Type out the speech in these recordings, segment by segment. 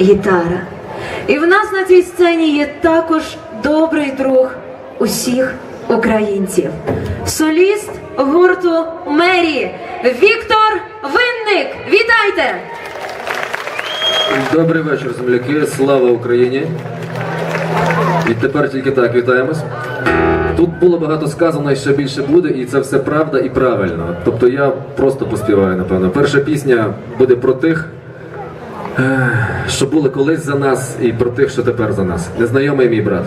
гітара. І в нас на цій сцені є також добрий друг усіх українців. Соліст гурту Мері Віктор Винник. Вітайте! Добрий вечір, земляки. Слава Україні. І тепер тільки так вітаємось. Тут було багато сказано і ще більше буде, і це все правда і правильно. Тобто я просто поспіваю, напевно. Перша пісня буде про тих, що були колись за нас, і про тих, що тепер за нас. Незнайомий мій брат.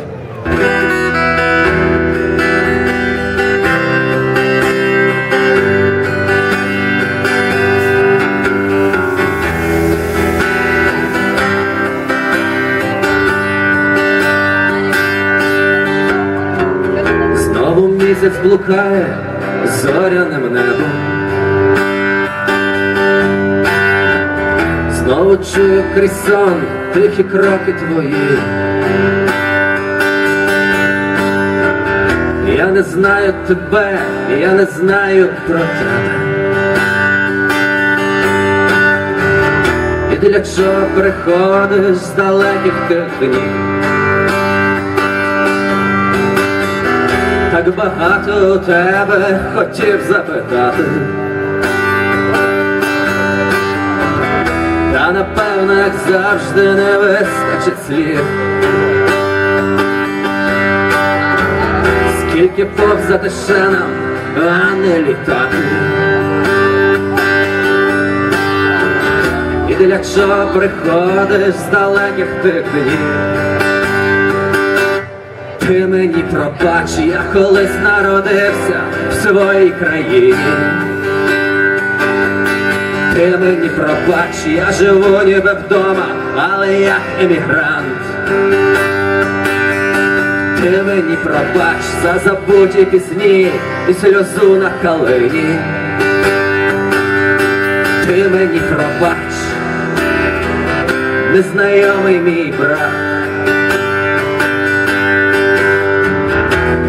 Знову місяць блукає зоряним небом. Знову чую крізь тихі кроки твої. Я не знаю тебе, я не знаю про тебе. І для чого приходиш з далеких тих днів? Так багато у тебе хотів запитати. Та напевно, як завжди, не вистачить слів. Скільки повзати ще нам, а не літати. І для чого приходиш з далеких тих днів? Ти мені пробач, я колись народився в своїй країні. Ти мені пробач, я живу ніби вдома, але як емігрант. Ти мені пробач за забуті пісні і сльозу на калині. Ти мені пробач, незнайомий мій брат.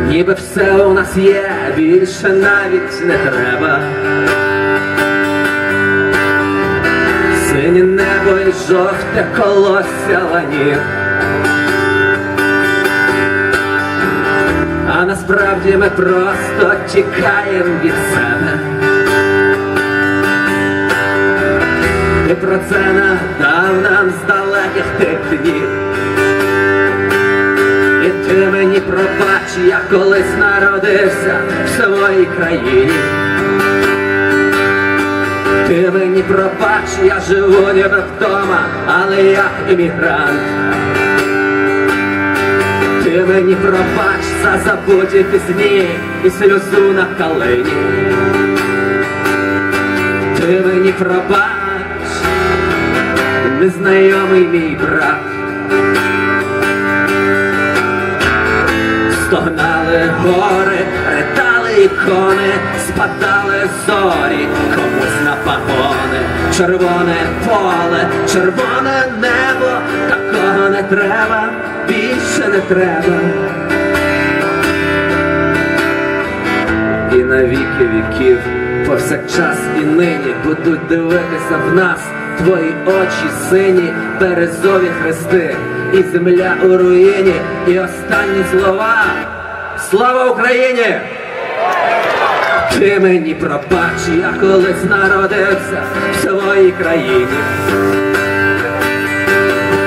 Ніби все у нас є, більше навіть не треба. Синє небо і жовте колосся ланів. А насправді ми просто тікаємо від себе. Ти про це нагадав нам з далеких тих днів. І ти мені пробач, я колись народився в своїй країні. Ти мені пробач, я живу ніби вдома, але як емігрант. Ти мені пробач за забуті пісні і сльозу на калині. Ти мені пробач, незнайомий мій брат. Стогнали гори, ікони, спадали зорі, комусь на пагони, червоне поле, червоне небо, такого не треба, більше не треба. І на віки віків, повсякчас і нині будуть дивитися в нас твої очі сині, березові хрести, і земля у руїні, і останні слова. Слава Україні! Ти мені пробач, я колись народився в своїй країні.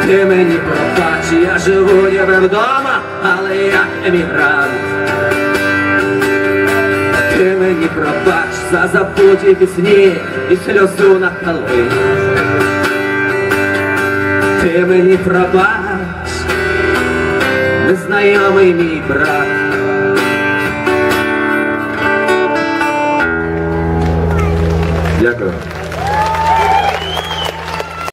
Ти мені пробач, я живу ніби вдома, але як емігрант. Ти мені пробач за забуті пісні і сльозу на калині. Ти мені пробач, незнайомий мій брат.